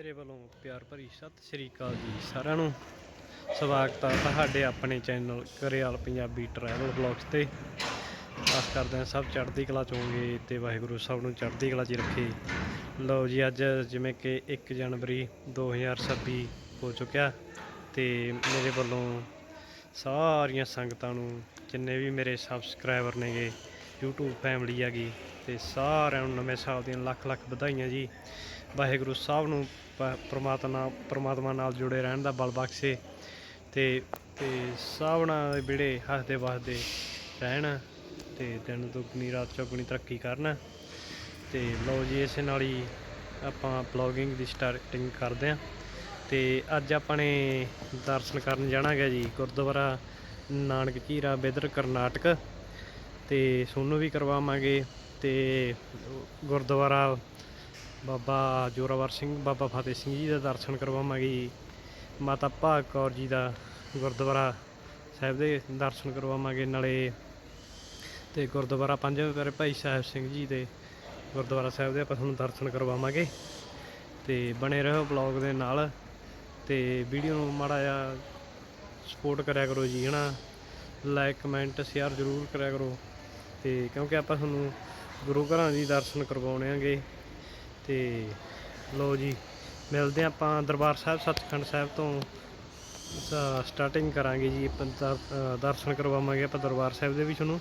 ਮੇਰੇ ਵੱਲੋਂ ਪਿਆਰ ਭਰੀ ਸਤਿ ਸ੍ਰੀ ਅਕਾਲ ਜੀ ਸਾਰਿਆਂ ਨੂੰ। ਸਵਾਗਤ ਆ ਤੁਹਾਡੇ ਆਪਣੇ channel Karial Punjabi travel vlogs ਤੇ। ਆਸ ਕਰਦੇ ਹਾਂ ਸਭ ਚੜ੍ਹਦੀ ਕਲਾ ਚ ਹੋਣਗੇ ਤੇ ਵਾਹਿਗੁਰੂ ਸਭ ਨੂੰ ਚੜ੍ਹਦੀ ਕਲਾ 'ਚ ਹੀ ਰੱਖੇ। ਲਓ ਜੀ, ਅੱਜ ਜਿਵੇਂ ਕਿ 1 ਜਨਵਰੀ 2026 ਹੋ ਚੁੱਕਿਆ ਤੇ ਮੇਰੇ ਵੱਲੋਂ ਸਾਰੀਆਂ ਸੰਗਤਾਂ ਨੂੰ ਜਿੰਨੇ ਵੀ ਮੇਰੇ ਸਬਸਕ੍ਰਾਈਬਰ ਨੇਗੇ, YouTube ਫੈਮਿਲੀ ਹੈਗੀ ਤੇ ਸਾਰਿਆਂ ਨੂੰ ਨਵੇਂ ਸਾਲ ਦੀਆਂ ਲੱਖ ਲੱਖ ਵਧਾਈਆਂ ਜੀ। ਵਾਹਿਗੁਰੂ ਸਾਹਿਬ ਨੂੰ ਪ- ਪ੍ਰਮਾਤਮਾ ਪ੍ਰਮਾਤਮਾ ਨਾਲ ਜੁੜੇ ਰਹਿਣ ਦਾ ਬਲ ਬਖਸ਼ੇ ਤੇ ਤੇ ਸਭਨਾਂ ਦੇ ਵਿੜੇ ਹੱਸਦੇ ਵਸਦੇ ਰਹਿਣ ਤੇ ਦਿਨ ਦੁੱਗਣੀ, ਰਾਤ ਚੌਗਣੀ ਤਰੱਕੀ ਕਰਨ। ਤੇ ਲਓ ਜੀ, ਇਸੇ ਨਾਲ ਹੀ ਆਪਾਂ ਬਲੌਗਿੰਗ ਦੀ ਸਟਾਰਟਿੰਗ ਕਰਦੇ ਆਂ ਤੇ ਅੱਜ ਆਪਾਂ ਨੇ ਦਰਸ਼ਨ ਕਰਨ ਜਾਣਾ ਗਿਆ ਜੀ, ਗੁਰਦੁਆਰਾ ਨਾਨਕ ਝੀਰਾ ਬਿਦਰ, ਕਰਨਾਟਕ। ਤੇ ਸੋਨੂੰ ਵੀ ਕਰਵਾਵਾਂਗੇ ਤੇ ਗੁਰਦੁਆਰਾ ਬਾਬਾ ਜੋਰਾਵਰ ਸਿੰਘ, ਬਾਬਾ ਫਤਿਹ ਸਿੰਘ ਜੀ ਦਾ ਦਰਸ਼ਨ ਕਰਵਾਵਾਂਗੇ ਜੀ। ਮਾਤਾ ਭਾਗ ਕੌਰ ਜੀ ਦਾ ਗੁਰਦੁਆਰਾ ਸਾਹਿਬ ਦੇ ਦਰਸ਼ਨ ਕਰਵਾਵਾਂਗੇ ਨਾਲੇ। ਤੇ ਗੁਰਦੁਆਰਾ ਪੰਜਵੇਂ ਪਿਆਰੇ ਭਾਈ ਸਾਹਿਬ ਸਿੰਘ ਜੀ ਦੇ ਗੁਰਦੁਆਰਾ ਸਾਹਿਬ ਦੇ ਆਪਾਂ ਤੁਹਾਨੂੰ ਦਰਸ਼ਨ ਕਰਵਾਵਾਂਗੇ। ਤੇ ਬਣੇ ਰਹੋ ਬਲੌਗ ਦੇ ਨਾਲ। ਤੇ ਵੀਡੀਓ ਨੂੰ ਮਾੜਾ ਜਿਹਾ ਸਪੋਰਟ ਕਰਿਆ ਕਰੋ ਜੀ, ਹਨਾ। ਲਾਈਕ, ਕਮੈਂਟ, ਸ਼ੇਅਰ ਜ਼ਰੂਰ ਕਰਿਆ ਕਰੋ। ਤੇ ਕਿਉਂਕਿ ਆਪਾਂ ਤੁਹਾਨੂੰ ਗੁਰੂ ਘਰਾਂ ਦੀ ਦਰਸ਼ਨ ਕਰਵਾਉਣੇ ਆਂਗੇ। ਤੇ ਲੋ ਜੀ ਮਿਲਦੇ ਹਾਂ ਆਪਾਂ ਦਰਬਾਰ ਸਾਹਿਬ ਸੱਚਖੰਡ ਸਾਹਿਬ ਤੋਂ। ਸਟਾਰਟਿੰਗ ਕਰਾਂਗੇ ਜੀ ਆਪਾਂ ਦਰਸ਼ਨ ਕਰਵਾਵਾਂਗੇ ਆਪਾਂ ਦਰਬਾਰ ਸਾਹਿਬ ਦੇ ਵੀ ਤੁਹਾਨੂੰ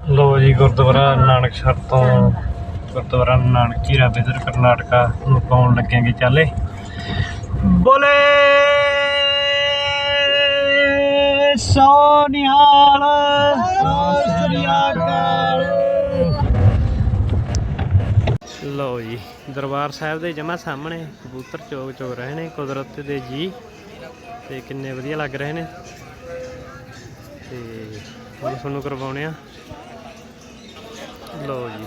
ਲੋ ਜੀ ਗੁਰਦੁਆਰਾ ਨਾਨਕਸਰ ਤੋਂ ਗੁਰਦੁਆਰਾ ਨਾਨਕ ਝੀਰਾ ਬਿਦਰ ਕਰਨਾਟਕਾ ਨੂੰ ਪਾਉਣ ਲੱਗਾਂਗੇ ਚਾਲੇ। ਬੋਲੇ ਸੋ ਨਿਹਾਲ ਲਓ ਜੀ, ਦਰਬਾਰ ਸਾਹਿਬ ਦੇ ਜਮਾ ਸਾਹਮਣੇ ਕਬੂਤਰ ਚੋਗ ਚੋਗ ਰਹੇ ਨੇ, ਕੁਦਰਤ ਦੇ ਜੀ। ਤੇ ਕਿੰਨੇ ਵਧੀਆ ਲੱਗ ਰਹੇ ਨੇ। ਤੇ ਹੁਣ ਤੁਹਾਨੂੰ ਕਰਵਾਉਣੇ ਆ। ਲਓ ਜੀ।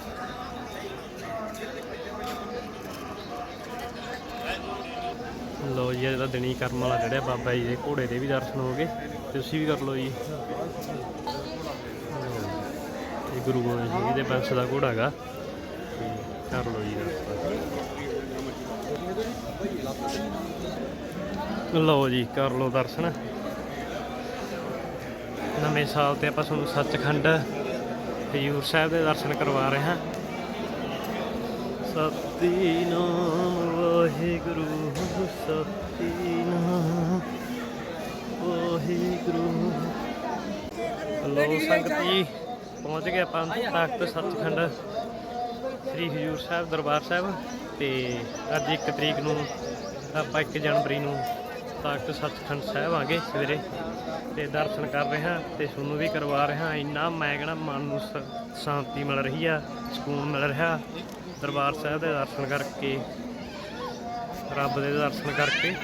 ਲਓ ਜੀ, ਇਹਦਾ ਦਿਨੀ ਕਰਮ ਵਾਲਾ ਜਿਹੜਾ ਬਾਬਾ ਜੀ ਦੇ ਘੋੜੇ ਦੇ ਵੀ ਦਰਸ਼ਨ ਹੋ ਗਏ। ਤੁਸੀਂ ਵੀ ਕਰ ਲਓ ਜੀ। ਇਹ ਗੁਰੂ ਗੋਬਿੰਦ ਸਿੰਘ ਜੀ ਦੇ ਬੰਸ ਦਾ ਘੋੜਾ ਹੈਗਾ। ਕਰ ਲਓ ਜੀ ਦਰਸ਼ਨ ਲਓ ਜੀ ਕਰ ਲਓ ਦਰਸ਼ਨ। ਨਵੇਂ ਸਾਲ ਤੇ ਆਪਾਂ ਤੁਹਾਨੂੰ ਸੱਚਖੰਡ ਹਜੂਰ ਸਾਹਿਬ ਦੇ ਦਰਸ਼ਨ ਕਰਵਾ ਰਹੇ ਹਾਂ। ਸਤਿਨਾਮ ਵਾਹਿਗੁਰੂ ਸਤਿਨਾਮ ਵਾਹਿਗੁਰੂ। ਹਲੋ ਸੰਗਤ ਜੀ, ਪਹੁੰਚ ਗਏ ਆਪਾਂ ਤਖਤ ਸੱਚਖੰਡ। ਸ੍ਰੀ ਹਜੂਰ ਸਾਹਿਬ ਦਰਬਾਰ ਸਾਹਿਬ ਤੇ ਅੱਜ 1 ਤਰੀਕ ਨੂੰ ਆਪਾਂ 1 ਜਨਵਰੀ ਨੂੰ ਤਖਤ ਸੱਚਖੰਡ ਸਾਹਿਬ ਆਗੇ ਸਵੇਰੇ ਤੇ ਦਰਸ਼ਨ ਕਰ ਰਹੇ ਹਾਂ ਤੇ ਤੁਹਾਨੂੰ ਵੀ ਕਰਵਾ ਰਹੇ ਹਾਂ। ਇੰਨਾ ਮੈਂ ਕਹਿਣਾ ਮਨ ਨੂੰ ਸ- ਸ਼ਾਂਤੀ ਮਿਲ ਰਹੀ ਆ, ਸਕੂਨ ਮਿਲ ਰਿਹਾ ਦਰਬਾਰ ਸਾਹਿਬ ਦੇ ਦਰਸ਼ਨ ਕਰਕੇ, ਰੱਬ ਦੇ ਦਰਸ਼ਨ ਕਰਕੇ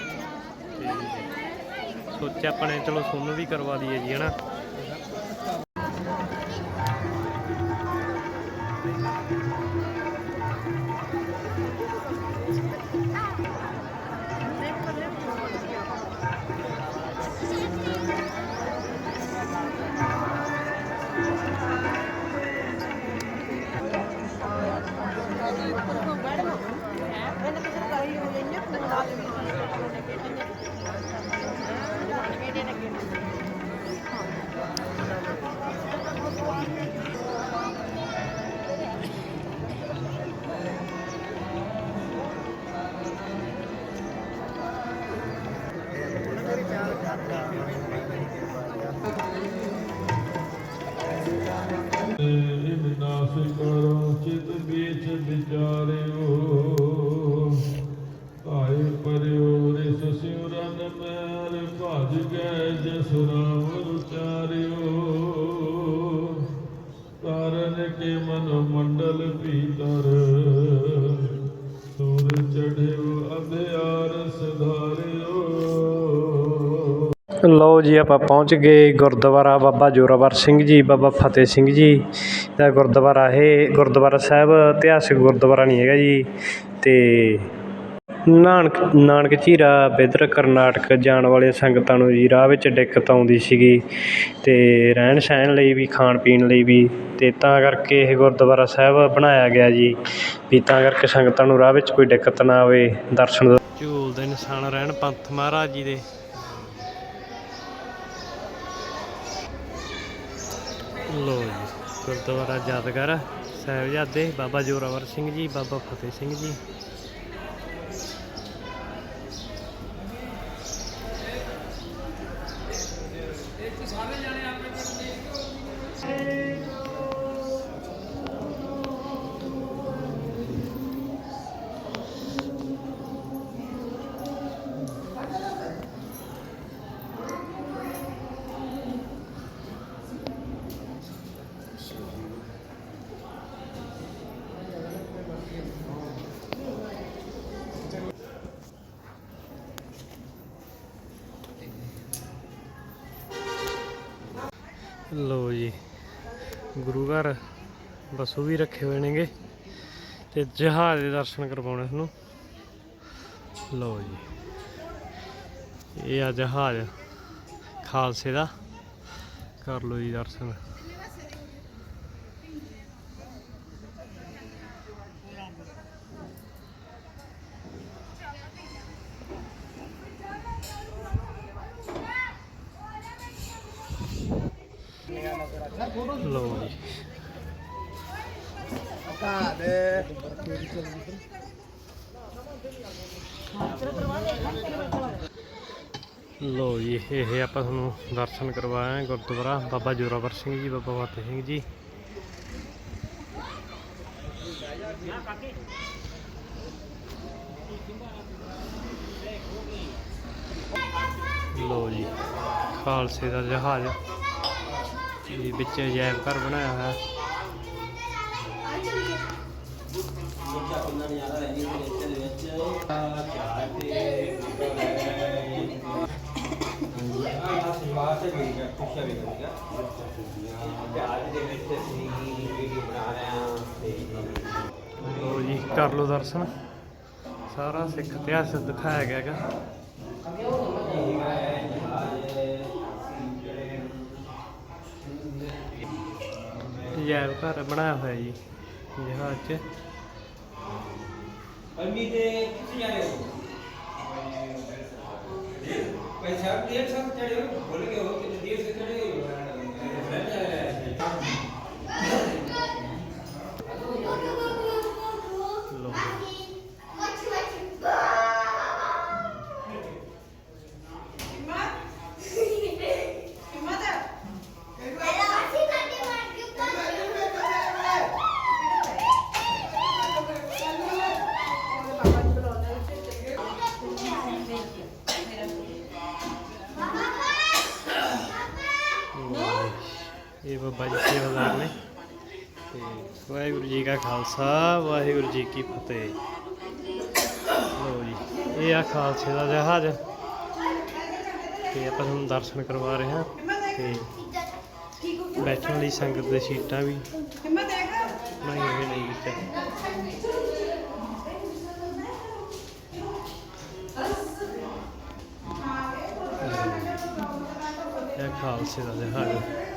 ਤੇ ਸੋਚਿਆ ਆਪਣੇ ਚਲੋ ਤੁਹਾਨੂੰ ਵੀ ਕਰਵਾ ਦਈਏ ਜੀ, ਹਨਾ। ਲਓ ਜੀ, ਆਪਾਂ ਪਹੁੰਚ ਗਏ ਗੁਰਦੁਆਰਾ ਬਾਬਾ ਜੋਰਾਵਰ ਸਿੰਘ ਜੀ, ਬਾਬਾ ਫਤਿਹ ਸਿੰਘ ਜੀ ਦਾ ਗੁਰਦੁਆਰਾ। ਇਹ ਗੁਰਦੁਆਰਾ ਸਾਹਿਬ ਇਤਿਹਾਸਿਕ ਗੁਰਦੁਆਰਾ ਨਹੀਂ ਹੈਗਾ ਜੀ। ਤੇ ਨਾਨਕ ਨਾਨਕ ਝੀਰਾ ਬਿਦਰ ਕਰਨਾਟਕ ਜਾਣ ਵਾਲੇ ਸੰਗਤਾਂ ਨੂੰ ਜੀ ਰਾਹ ਵਿੱਚ ਦਿੱਕਤ ਆਉਂਦੀ ਸੀਗੀ। ਤੇ ਰਹਿਣ ਸਹਿਣ ਲਈ ਵੀ, ਖਾਣ ਪੀਣ ਲਈ ਵੀ, ਤੇ ਤਾਂ ਕਰਕੇ ਇਹ ਗੁਰਦੁਆਰਾ ਸਾਹਿਬ ਬਣਾਇਆ ਗਿਆ ਜੀ। ਵੀ ਤਾਂ ਕਰਕੇ ਸੰਗਤਾਂ ਨੂੰ ਰਾਹ ਵਿੱਚ ਕੋਈ ਦਿੱਕਤ ਨਾ ਆਵੇ, ਦਰਸ਼ਨ ਝੂਲ ਦੇ ਨਿਸ਼ਾਨ ਰਹਿਣ ਪੰਥ ਮਹਾਰਾਜ ਜੀ ਦੇ। ਲੋ ਜੀ ਗੁਰਦੁਆਰਾ ਯਾਦਗਾਰ ਸਾਹਿਬਜ਼ਾਦੇ ਬਾਬਾ ਜੋਰਾਵਰ ਸਿੰਘ ਜੀ ਬਾਬਾ ਫਤਿਹ ਸਿੰਘ ਜੀ। ਬਸੂ ਵੀ ਰੱਖੇ ਹੋਏ ਨੇਗੇ ਤੇ ਜਹਾਜ਼ ਦੇ ਦਰਸ਼ਨ ਕਰਵਾਉਣੇ ਤੁਹਾਨੂੰ। ਲਓ ਜੀ, ਇਹ ਆ ਜਹਾਜ਼ ਖਾਲਸੇ ਦਾ। ਕਰ ਲੋ ਜੀ ਦਰਸ਼ਨ। ਲਓ। ਜੀ ਲੋ ਜੀ, ਇਹ ਆਪਾਂ ਤੁਹਾਨੂੰ ਦਰਸ਼ਨ ਕਰਵਾਇਆ ਗੁਰਦੁਆਰਾ ਬਾਬਾ ਜੋਰਾਵਰ ਸਿੰਘ ਜੀ, ਬਾਬਾ ਫਤਿਹ ਸਿੰਘ ਜੀ। ਲੋ ਜੀ, ਖਾਲਸੇ ਦਾ ਜਹਾਜ਼। ਜੀ, ਵਿੱਚ ਅਜਾਇਬ ਘਰ ਬਣਾਇਆ ਹੋਇਆ। ਲੋ ਜੀ ਕਰ ਲੋ ਦਰਸ਼ਨ। ਸਾਰਾ ਸਿੱਖ ਇਤਿਹਾਸ ਦਿਖਾਇਆ ਗਿਆ ਹੈਗਾ। ਅਜਾਇਬ ਘਰ ਬਣਾਇਆ ਹੋਇਆ ਜੀ ਜਹਾਜ਼ 'ਚ। अम्मी दे कितने जा रहे हो पैसा देर साथ चढ़े हो बोले ਖਾਲਸਾ ਵਾਹਿਗੁਰੂ ਜੀ ਕੀ ਫਤਿਹ। ਲੋ ਜੀ, ਇਹ ਆ ਖਾਲਸੇ ਦਾ ਜਹਾਜ਼। ਤੇ ਆਪਾਂ ਤੁਹਾਨੂੰ ਦਰਸ਼ਨ ਕਰਵਾ ਰਹੇ ਹਾਂ ਤੇ ਬੈਠਣ ਲਈ ਸੰਗਤ ਦੇ ਸੀਟਾਂ ਵੀ ਬਣਾਈਆਂ ਹੋਈਆਂ ਨੇ ਵਿੱਚ ਇਹ ਖਾਲਸੇ ਦਾ ਜਹਾਜ਼।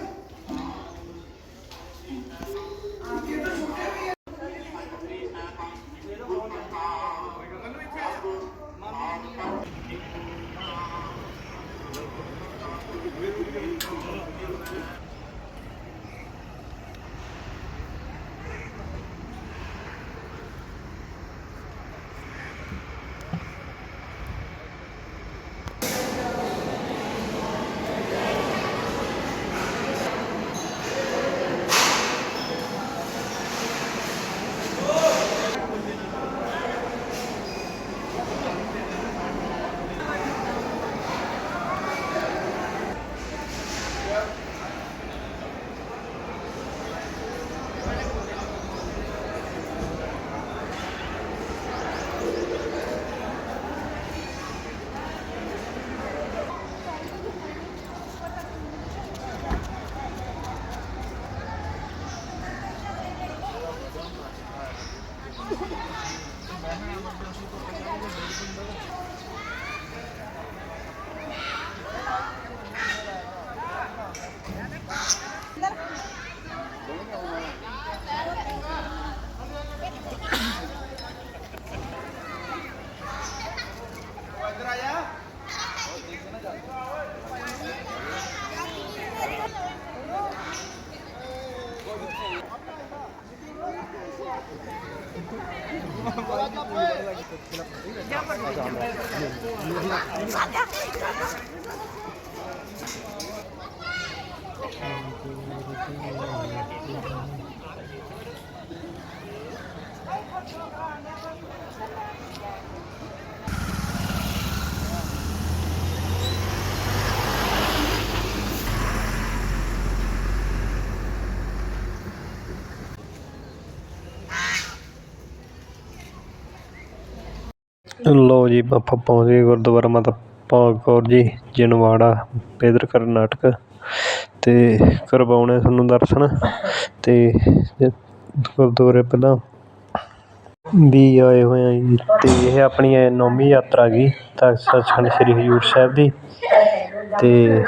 ਲੋ ਜੀ, ਆਪਾਂ ਪਹੁੰਚ ਗਏ ਗੁਰਦੁਆਰਾ ਮਾਤਾ ਭਾਗ ਕੌਰ ਜੀ, ਜਨਵਾੜਾ, ਬੇਦਰ ਕਰਨਾਟਕ। ਅਤੇ ਕਰਵਾਉਣੇ ਤੁਹਾਨੂੰ ਦਰਸ਼ਨ ਅਤੇ ਗੁਰਦੁਆਰੇ ਪਹਿਲਾਂ ਵੀ ਆਏ ਹੋਏ ਆ ਜੀ। ਅਤੇ ਇਹ ਆਪਣੀ ਇਹ ਨੌਵੀਂ ਯਾਤਰਾ ਗਈ ਤਾਂ ਸੱਚਖੰਡ ਸ੍ਰੀ ਹਜ਼ੂਰ ਸਾਹਿਬ ਦੀ। ਅਤੇ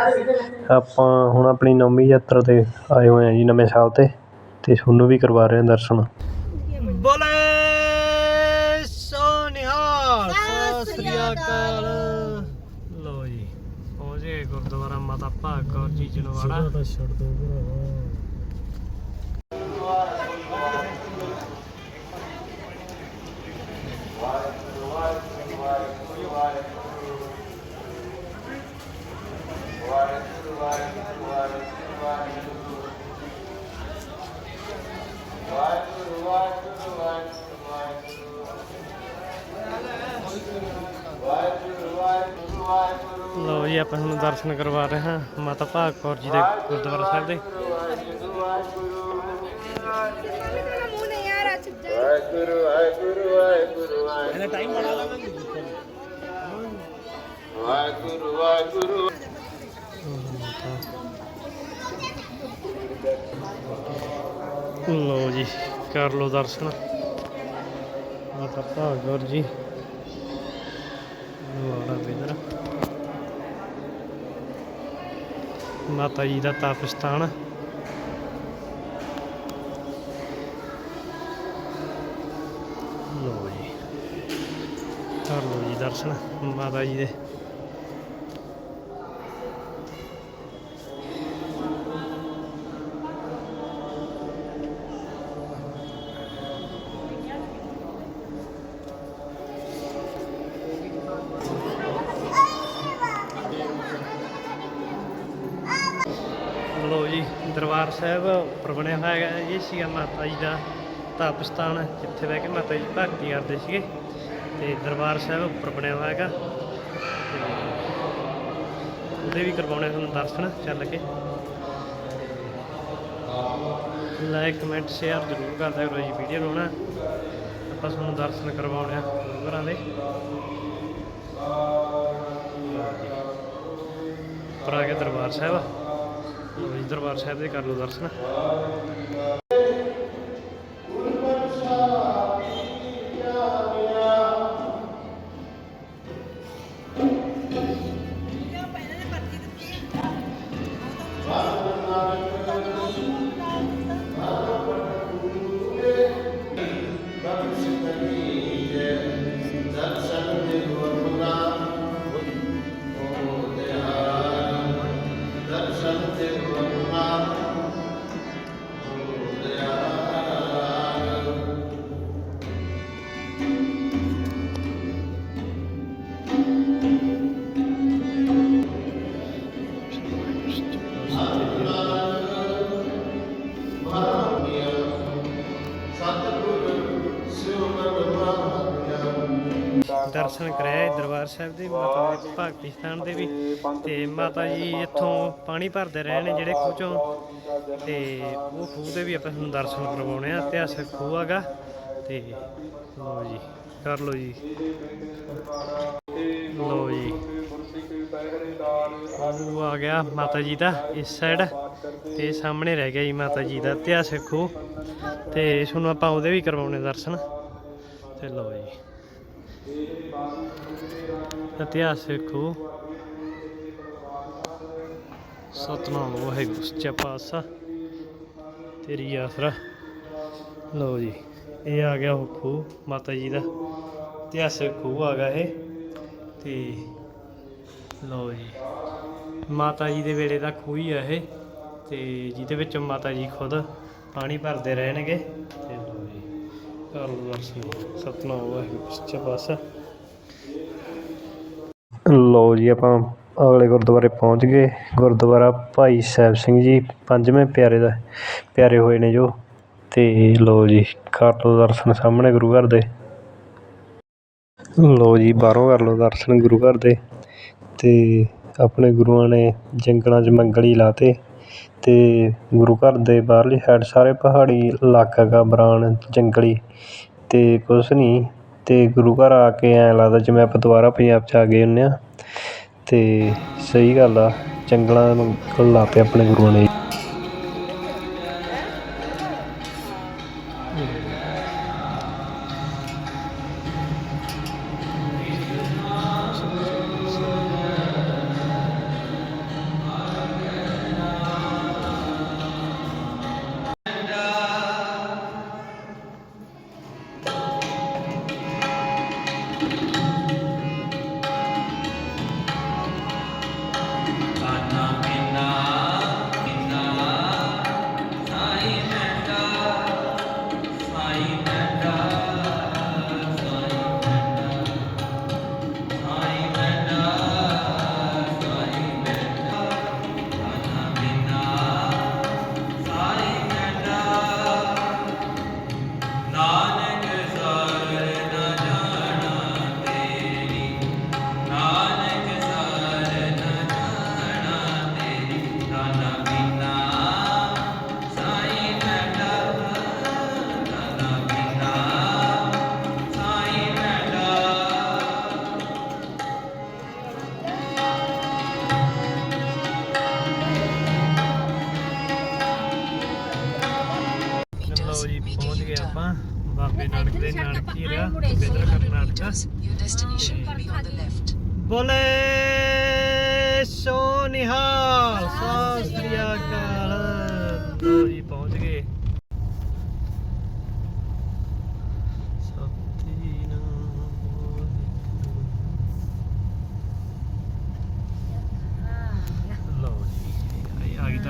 ਆਪਾਂ ਹੁਣ ਆਪਣੀ ਨੌਵੀਂ ਯਾਤਰਾ ਤੇ ਆਏ ਹੋਏ ਹਾਂ ਜੀ ਨਵੇਂ ਸਾਲ ਤੇ ਅਤੇ ਤੁਹਾਨੂੰ ਵੀ ਕਰਵਾ ਰਹੇ ਹਾਂ ਦਰਸ਼ਨ। ਭਾਗ ਕੌਰ ਜੀ ਜਨਵਾੜਾ ਤਾਂ ਛੱਡ ਦੋ ਭਰਾਵਾ ਲੋ ਜੀ ਆਪਾਂ ਤੁਹਾਨੂੰ ਦਰਸ਼ਨ ਕਰਵਾ ਰਹੇ ਹਾਂ ਮਾਤਾ ਭਾਗ ਕੌਰ ਜੀ ਦੇ ਗੁਰਦੁਆਰਾ ਸਾਹਿਬ ਦੇ। ਮੂੰਹ ਵਾਹਿਗੁਰੂ ਵਾਹਿਗੁਰੂ ਵਾਹਿਗੁਰੂ ਇਹਦਾ ਟਾਈਮ ਬੜਾ ਲੱਗਾ ਵਾਹਿਗੁਰੂ ਵਾਹਿਗੁਰੂ ਲੋ ਜੀ, ਕਰ ਲੋ ਦਰਸ਼ਨ। ਮਾਤਾ ਭਾਗ ਕੌਰ ਜੀ ਵਾੜਾ ਬੇਦਰ ਮਾਤਾ ਜੀ ਦਾ ਤਪ ਸਥਾਨ। ਲੋ ਜੀ। ਕਰ ਲੋ ਜੀ ਦਰਸ਼ਨ ਮਾਤਾ ਜੀ ਦੇ। ਸਾਹਿਬ ਉੱਪਰ ਬਣਿਆ ਹੋਇਆ ਹੈਗਾ ਇਹ ਸੀਗਾ ਮਾਤਾ ਜੀ ਦਾ ਤਪ ਸਥਾਨ ਜਿੱਥੇ ਬਹਿ ਕੇ ਮਾਤਾ ਜੀ ਭਗਤੀ ਕਰਦੇ ਸੀਗੇ। ਤੇ ਦਰਬਾਰ ਸਾਹਿਬ ਉੱਪਰ ਬਣਿਆ ਹੋਇਆ ਹੈਗਾ। ਤੇ ਉਹਦੇ ਵੀ ਕਰਵਾਉਣੇ ਤੁਹਾਨੂੰ ਦਰਸ਼ਨ ਚੱਲ ਕੇ। ਲਾਈਕ, ਕਮੈਂਟ, ਸ਼ੇਅਰ ਜ਼ਰੂਰ ਕਰਦਾ ਕਰੋ ਜੀ, ਵੀਡੀਓ ਨੂੰ ਨਾ। ਆਪਾਂ ਤੁਹਾਨੂੰ ਦਰਸ਼ਨ ਕਰਵਾਉਣੇ ਆ ਗੁਰੂਆਂ ਦੇ। ਉੱਪਰ ਆ ਗਿਆ ਦਰਬਾਰ ਸਾਹਿਬ। ਲਓ ਜੀ ਦਰਬਾਰ ਸਾਹਿਬ ਦੇ ਕਰ ਲਓ ਦਰਸ਼ਨ। ਦਰਸ਼ਨ ਕਰਾਇਆ ਦਰਬਾਰ ਸਾਹਿਬ ਦੇ, ਮਾਤਾ ਦੇ ਭਗਤੀ ਸਥਾਨ ਦੇ ਵੀ। ਤੇ ਮਾਤਾ ਜੀ ਇੱਥੋਂ ਪਾਣੀ ਭਰਦੇ ਰਹੇ ਨੇ ਜਿਹੜੇ ਖੂਹ ਚੋਂ ਤੇ ਉਹ ਖੂਹ ਦੇ ਵੀ ਆਪਾਂ ਤੁਹਾਨੂੰ ਦਰਸ਼ਨ ਕਰਵਾਉਣੇ ਆ, ਇਤਿਹਾਸਕ ਖੂਹ ਹੈਗਾ। ਤੇ ਲਓ ਜੀ, ਕਰ ਲਓ ਜੀ। ਲਓ ਜੀ। ਉਹ ਆ ਗਿਆ ਮਾਤਾ ਜੀ ਦਾ, ਇਸ ਸਾਈਡ ਤੇ ਸਾਹਮਣੇ ਰਹਿ ਗਿਆ ਜੀ ਮਾਤਾ ਜੀ ਦਾ ਇਤਿਹਾਸਕ ਖੂਹ। ਤੇ ਤੁਹਾਨੂੰ ਆਪਾਂ ਉਹਦੇ ਵੀ ਕਰਵਾਉਣੇ ਦਰਸ਼ਨ। ਤੇ ਲਓ ਜੀ। ਇਤਿਹਾਸਿਕ ਖੂਹ ਸਤਨਾਮ, ਵਾਹਿਗੁਰੂ, ਸੱਚਾ ਪਾਤਸ਼ਾਹ। ਤੇਰੀ ਆਸਰਾ ਲਓ ਜੀ, ਇਹ ਆ ਗਿਆ ਉਹ ਖੂਹ ਮਾਤਾ ਜੀ ਦਾ। ਇਤਿਹਾਸਿਕ ਖੂਹ ਆ ਗਿਆ ਇਹ। ਤੇ ਲਓ ਜੀ, ਮਾਤਾ ਜੀ ਦੇ ਵੇਲੇ ਦਾ ਖੂਹ ਹੀ ਆ ਇਹ। ਤੇ ਜਿਹਦੇ ਵਿੱਚ ਮਾਤਾ ਜੀ ਖੁਦ ਪਾਣੀ ਭਰਦੇ ਰਹਿਣਗੇ। ਤੇ ਲਓ ਜੀ ਕਰ ਲਓ ਦਰਸ਼ਨ ਸਤਨਾਮ, ਵਾਹਿਗੁਰੂ, ਸੱਚਾ ਪਾਤਸ਼ਾਹ। ਲਓ ਜੀ, ਆਪਾਂ ਅਗਲੇ ਗੁਰਦੁਆਰੇ ਪਹੁੰਚ ਗਏ। ਗੁਰਦੁਆਰਾ ਭਾਈ ਸਾਹਿਬ ਸਿੰਘ ਜੀ, ਪੰਜਵੇਂ ਪਿਆਰੇ ਦਾ, ਪਿਆਰੇ ਹੋਏ ਨੇ ਜੋ। ਅਤੇ ਲਓ ਜੀ, ਕਰ ਲਓ ਦਰਸ਼ਨ ਸਾਹਮਣੇ ਗੁਰੂ ਘਰ ਦੇ। ਲਓ ਜੀ, ਬਾਹਰੋਂ ਕਰ ਲਓ ਦਰਸ਼ਨ ਗੁਰੂ ਘਰ ਦੇ। ਅਤੇ ਆਪਣੇ ਗੁਰੂਆਂ ਨੇ ਜੰਗਲਾਂ 'ਚ ਮੰਗਲੀ ਲਾਤੇ। ਅਤੇ ਗੁਰੂ ਘਰ ਦੇ ਬਾਹਰਲੀ ਸਾਈਡ ਸਾਰੇ ਪਹਾੜੀ ਇਲਾਕਾ ਗਾ, ਬਰਾਨ, ਜੰਗਲੀ। ਅਤੇ ਕੁਛ ਨਹੀਂ ਅਤੇ ਗੁਰੂ ਘਰ ਆ ਕੇ ਐਂ ਲੱਗਦਾ ਜਿਵੇਂ ਆਪਾਂ ਦੁਬਾਰਾ ਪੰਜਾਬ 'ਚ ਆ ਗਏ ਹੁੰਦੇ ਹਾਂ ਅਤੇ ਸਹੀ ਗੱਲ ਆ, ਜੰਗਲਾਂ ਮੰਗਲ ਲਾਤੇ ਆਪਣੇ ਗੁਰੂਆਂ ਨੇ।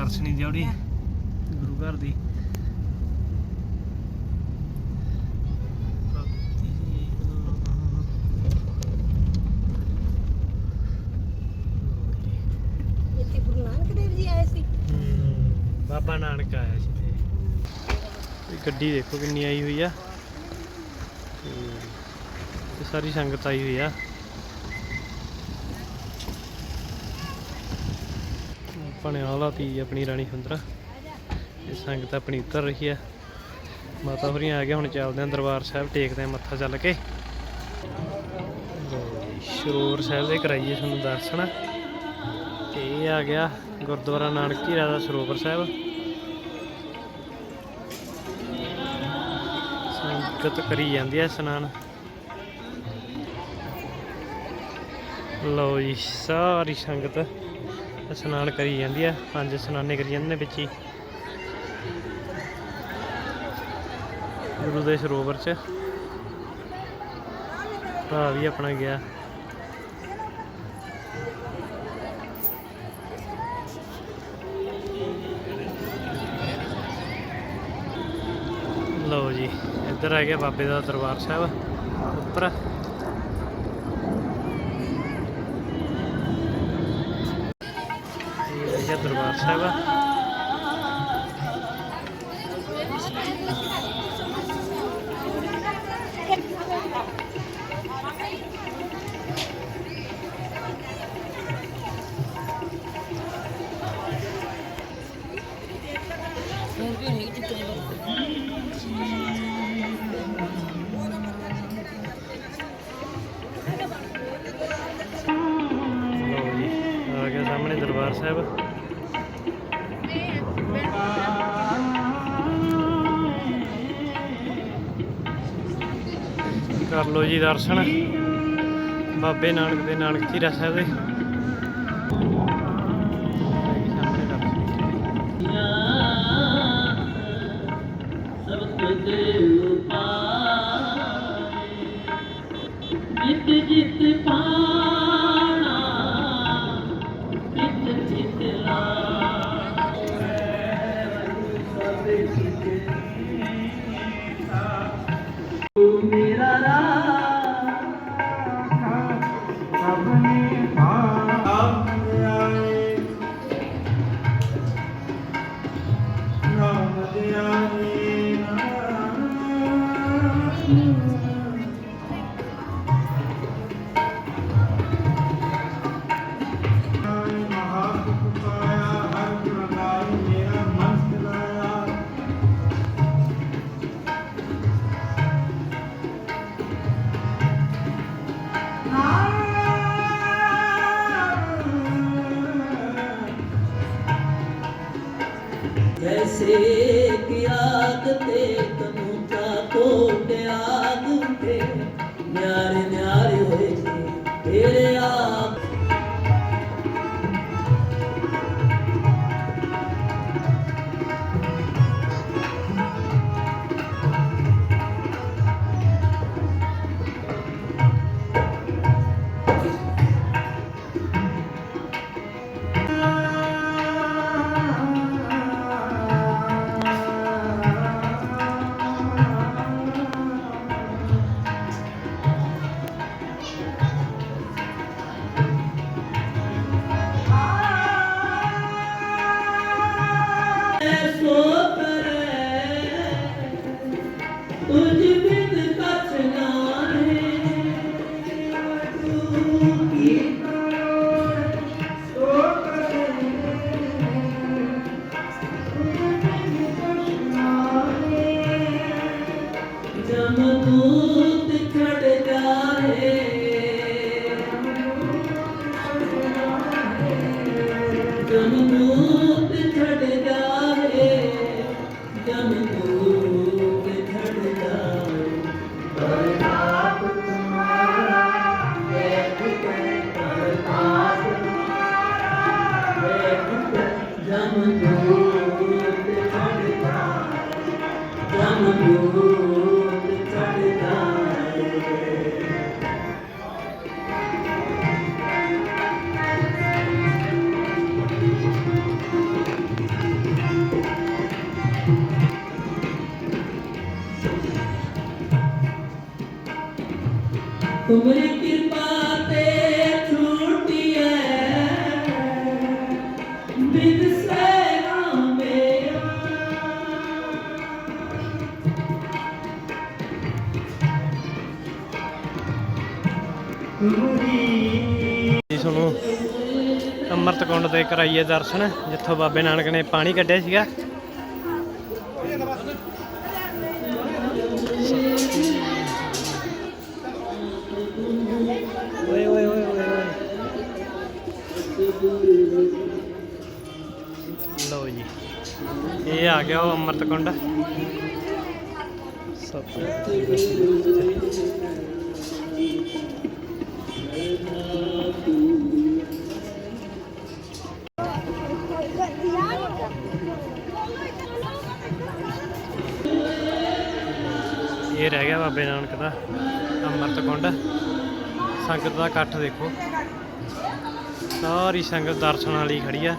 ਦਰਸ਼ਨੀ ਦਿਉੜੀ ਗੁਰੂ ਘਰ ਦੀ। ਇੱਥੇ ਗੁਰੂ ਨਾਨਕ ਦੇਵ ਜੀ ਆਏ ਸੀ। ਹਮ, ਬਾਬਾ ਨਾਨਕ ਆਇਆ ਸੀ। ਤੇ ਇਹ ਗੱਡੀ ਦੇਖੋ ਕਿੰਨੀ ਆਈ ਹੋਈ ਆ। ਤੇ ਇਹ ਸਾਰੀ ਸੰਗਤ ਆਈ ਹੋਈ ਆ। ਆਪਾਂ ਨੇ ਆਹ ਆਪਣੀ ਰਾਣੀ ਸੁੰਦਰਾ ਇਹ ਸੰਗਤ ਆਪਣੀ ਉਤਰ ਰਹੀ ਹੈ। ਮਾਤਾ ਹੋਰੀਆਂ ਆ ਗਿਆ ਹੁਣ ਚੱਲਦੇ ਆਂ ਦਰਬਾਰ ਸਾਹਿਬ ਟੇਕਦੇ ਆਂ ਮੱਥਾ ਚੱਲ ਕੇ। ਲਓ ਸਰੋਵਰ ਸਾਹਿਬ ਦੇ ਕਰਾਈਏ ਤੁਹਾਨੂੰ ਦਰਸ਼ਨ। ਤੇ ਇਹ ਆ ਗਿਆ ਗੁਰਦੁਆਰਾ ਨਾਨਕੀ ਰਾਜ ਦਾ ਸਰੋਵਰ ਸਾਹਿਬ। ਸੰਗਤ ਕਰੀ ਜਾਂਦੀ ਹੈ ਇਸ਼ਨਾਨ। ਲਓ ਜੀ, ਸਾਰੀ ਸੰਗਤ। ਇਸ਼ਨਾਨ ਕਰੀ ਜਾਂਦੀ ਆ। ਪੰਜ ਇਸ਼ਨਾਨੇ ਕਰੀ ਜਾਂਦੇ ਨੇ ਵਿੱਚ ਹੀ। ਗੁਰੂ ਦੇ ਸਰੋਵਰ 'ਚ। ਭਰਾ ਵੀ ਆਪਣਾ ਗਿਆ। ਲਓ ਜੀ, ਇੱਧਰ ਆ ਗਿਆ ਬਾਬੇ ਦਾ ਦਰਬਾਰ ਸਾਹਿਬ, ਉੱਪਰ। ਇਹ ਆ ਗਿਆ ਦਰਬਾਰ ਸਾਹਿਬ ਲਓ ਜੀ ਆ ਗਿਆ ਸਾਹਮਣੇ ਦਰਬਾਰ ਸਾਹਿਬ ਕਰ ਲਓ ਜੀ ਦਰਸ਼ਨ। ਬਾਬੇ ਨਾਨਕ ਦੇ ਨਾਨਕ ਚੀਰਾ ਸਾਹਿਬ ਦੇ। ਤੁਹਾਨੂੰ ਅੰਮ੍ਰਿਤ ਕੁੰਡ ਦੇ ਕਰਾਈਏ ਦਰਸ਼ਨ ਜਿੱਥੋਂ ਬਾਬੇ ਨਾਨਕ ਨੇ ਪਾਣੀ ਕੱਢਿਆ ਸੀਗਾ। ਇਹ ਆ ਗਿਆ ਉਹ ਅੰਮ੍ਰਿਤ ਕੁੰਡ। ਇਹ ਰਹਿ ਗਿਆ ਬਾਬੇ ਨਾਨਕ ਦਾ ਅੰਮ੍ਰਿਤ ਕੁੰਡ। ਸੰਗਤ ਦਾ ਇਕੱਠ ਦੇਖੋ। ਸਾਰੀ ਸੰਗਤ ਦਰਸ਼ਨ ਵਾਲੀ ਖੜੀ ਆ।